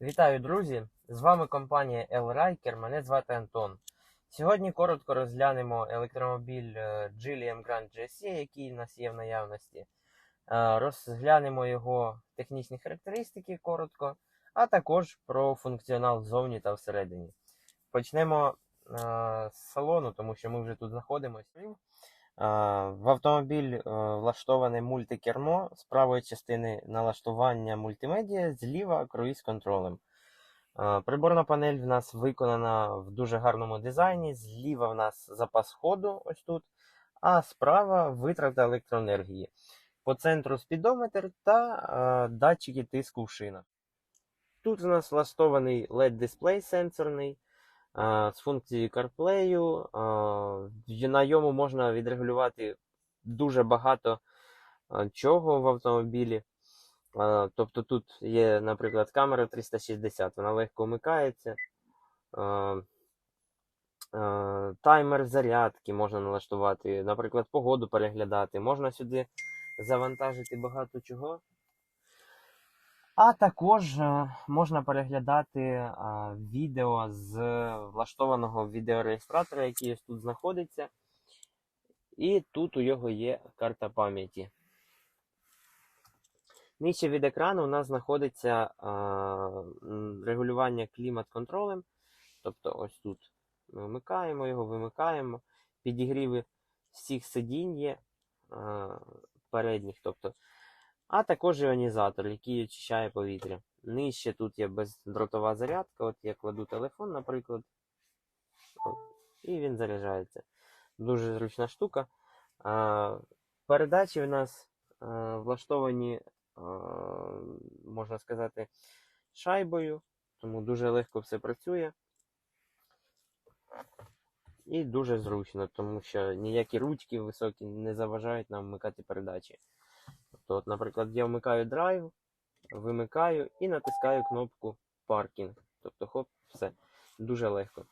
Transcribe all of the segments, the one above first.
Вітаю, друзі! З вами компанія L-Riker, мене звати Антон. Сьогодні коротко розглянемо електромобіль е, Geely Grand GSE, який у нас є в наявності. Е, Розглянемо його технічні характеристики коротко, а також про функціонал ззовні та всередині. Почнемо е, з салону, тому що ми вже тут знаходимося. В автомобіль е, влаштоване мультикермо з правої частини налаштування мультимедіа, зліва круїз контролем. Е, Приборна панель в нас виконана в дуже гарному дизайні. Зліва в нас запас ходу, ось тут, а справа витрата електроенергії. По центру спідометр та е, датчики тиску в шинах. Тут у нас влаштований LED-дисплей сенсорний з функцією CarPlay. На йому можна відрегулювати дуже багато чого в автомобілі. Тобто тут є, наприклад, камера 360, вона легко вмикається. Таймер зарядки можна налаштувати, наприклад, погоду переглядати. Можна сюди завантажити багато чого. А також е, можна переглядати е, відео з влаштованого відеореєстратора, який тут знаходиться. І тут у його є карта пам'яті. Нижче від екрану у нас знаходиться а, регулювання клімат-контролем. Тобто ось тут ми вмикаємо його, вимикаємо. Підігріви всіх сидінь є передніх. Тобто, а також іонізатор, який очищає повітря. Нижче тут є бездротова зарядка. От я кладу телефон, наприклад. І він заряджається. Дуже зручна штука. Передачі в нас влаштовані можна сказати, шайбою, тому дуже легко все працює. І дуже зручно, тому що ніякі ручки високі не заважають нам вмикати передачі. Тобто, от, наприклад, я вмикаю драйв, вимикаю і натискаю кнопку паркінг. Тобто, хоп, все. Дуже легко.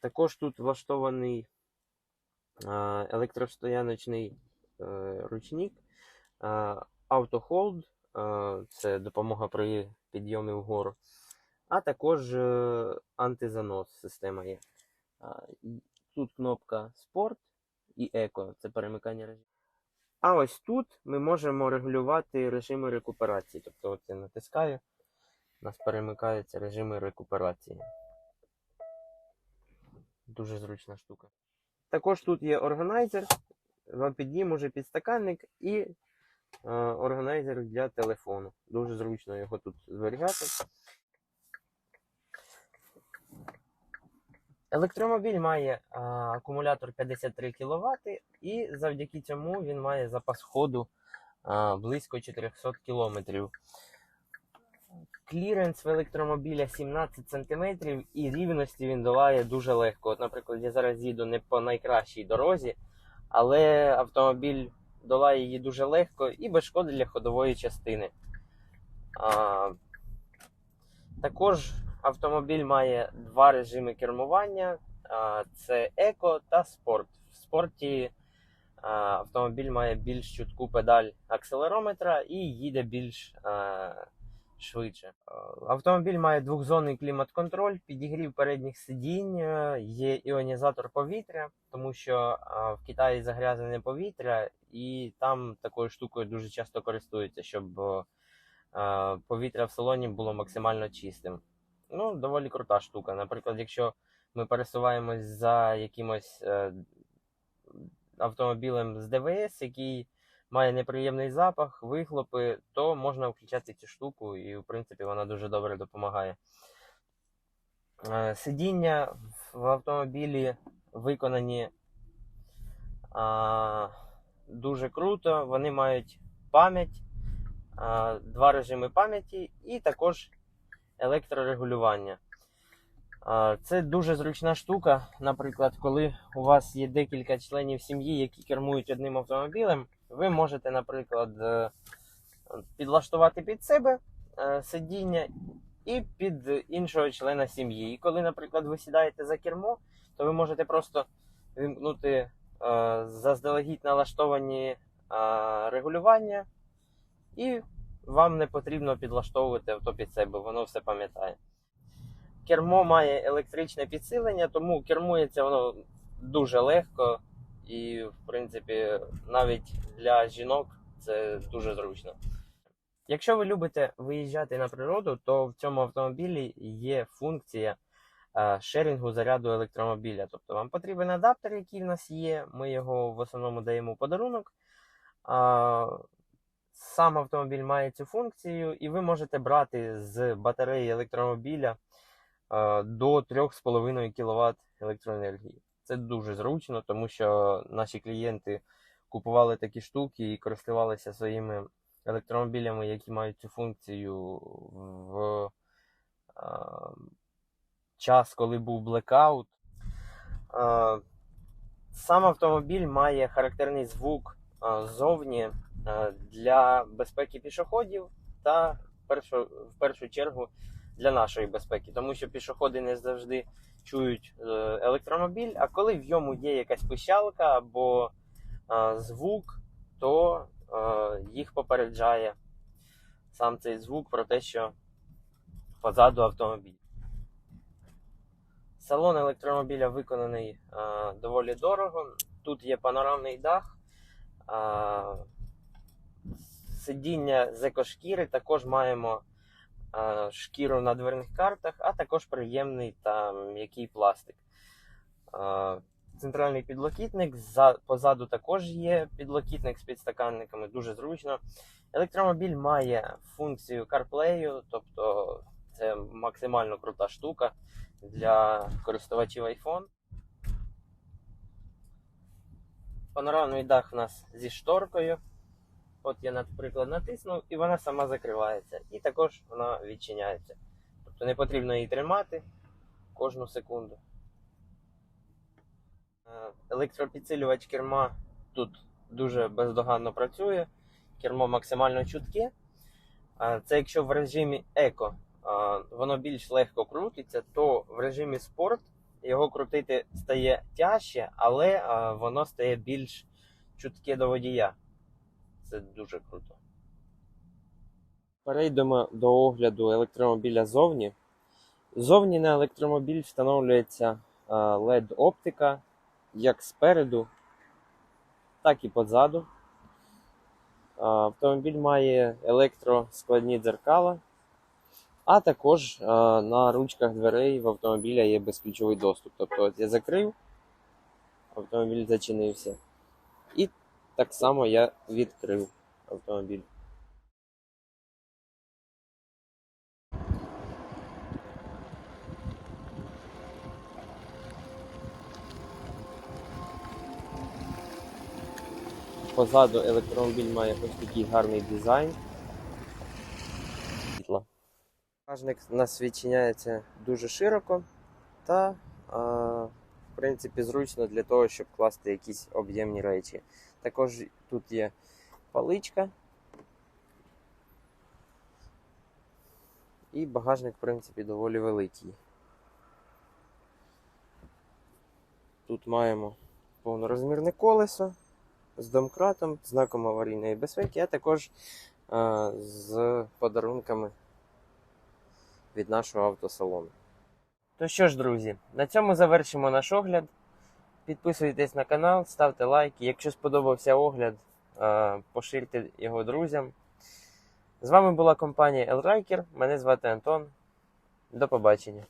Також тут влаштований електростояночний е, ручник. Автохолд це допомога при підйомі вгору, а також е, антизанос система є. Тут кнопка Спорт і Еко це перемикання режимів. А ось тут ми можемо регулювати режими рекуперації. Тобто, от я натискаю, у нас перемикаються режими рекуперації. Дуже зручна штука. Також тут є органайзер, під ним підстаканник і е, органайзер для телефону. Дуже зручно його тут зберігати. Електромобіль має е, акумулятор 53 кВт, і завдяки цьому він має запас ходу е, близько 400 км. Кліренс в електромобіля 17 см і рівності він долає дуже легко. От, наприклад, я зараз їду не по найкращій дорозі, але автомобіль долає її дуже легко і без шкоди для ходової частини. А, також автомобіль має два режими кермування: це еко та спорт. В спорті автомобіль має більш чутку педаль акселерометра і їде більш швидше. Автомобіль має двохзонний клімат-контроль, підігрів передніх сидінь, е, є іонізатор повітря, тому що в Китаї загрязане повітря, і там такою штукою дуже часто користуються, щоб е, повітря в салоні було максимально чистим. Ну, доволі крута штука. Наприклад, якщо ми пересуваємось за якимось е, автомобілем з ДВС, який має неприємний запах, вихлопи, то можна включати цю штуку, і, в принципі, вона дуже добре допомагає. Е, Сидіння в автомобілі виконані а, дуже круто. Вони мають пам'ять, два режими пам'яті і також електрорегулювання. Це дуже зручна штука. Наприклад, коли у вас є декілька членів сім'ї, які кермують одним автомобілем, ви можете, наприклад, е, підлаштувати під себе е, сидіння і під іншого члена сім'ї. І коли, наприклад, ви сідаєте за кермо, то ви можете просто вимкнути е, заздалегідь налаштовані регулювання і вам не потрібно підлаштовувати авто під себе, воно все пам'ятає. Кермо має електричне підсилення, тому кермується воно дуже легко і, в принципі, навіть для жінок це дуже зручно. Якщо ви любите виїжджати на природу, то в цьому автомобілі є функція е, шерінгу заряду електромобіля. Тобто вам потрібен адаптер, який в нас є. Ми його в основному даємо в подарунок. Сам автомобіль має цю функцію, і ви можете брати з батареї електромобіля е, до 3,5 кВт електроенергії. Це дуже зручно, тому що наші клієнти купували такі штуки і користувалися своїми електромобілями, які мають цю функцію в е, час, коли був блекаут. Е, Сам автомобіль має характерний звук ззовні для безпеки пішоходів та в першу, чергу для нашої безпеки, тому що пішоходи не завжди чують е, електромобіль, а коли в ньому є якась пищалка або е, звук, то е, їх попереджає сам цей звук про те, що позаду автомобіль. Салон електромобіля виконаний е, доволі дорого. Тут є панорамний дах, е, сидіння з екошкіри, також маємо е, шкіру на дверних картах, а також приємний та м'який пластик. Е, центральний підлокітник, за, позаду також є підлокітник з підстаканниками, дуже зручно. Електромобіль має функцію CarPlay, тобто це максимально крута штука для користувачів iPhone. Панорамний дах у нас зі шторкою. От я, наприклад, натиснув, і вона сама закривається. І також вона відчиняється. Тобто не потрібно її тримати кожну секунду. Е, Електропідсилювач керма тут дуже бездоганно працює. Кермо максимально чутке. Це якщо в режимі еко воно більш легко крутиться, то в режимі спорт його крутити стає тяжче, але воно стає більш чутке до водія. Це дуже круто. Перейдемо до огляду електромобіля зовні. Зовні на електромобіль встановлюється LED-оптика як спереду, так і позаду. Автомобіль має електроскладні дзеркала, а також на ручках дверей в автомобіля є безключовий доступ. Тобто от я закрив, автомобіль зачинився. Так само я відкрив автомобіль. Позаду електромобіль має ось такий гарний дизайн. Багажник у нас відчиняється дуже широко та, в принципі, зручно для того, щоб класти якісь об'ємні речі. Також тут є паличка. І багажник, в принципі, доволі великий. Тут маємо повнорозмірне колесо з домкратом, знаком аварійної безпеки, а також а, з подарунками від нашого автосалону. То що ж, друзі, на цьому завершимо наш огляд. Підписуйтесь на канал, ставте лайки. Якщо сподобався огляд, а, поширте його друзям. З вами була компанія Elriker. Мене звати Антон. До побачення.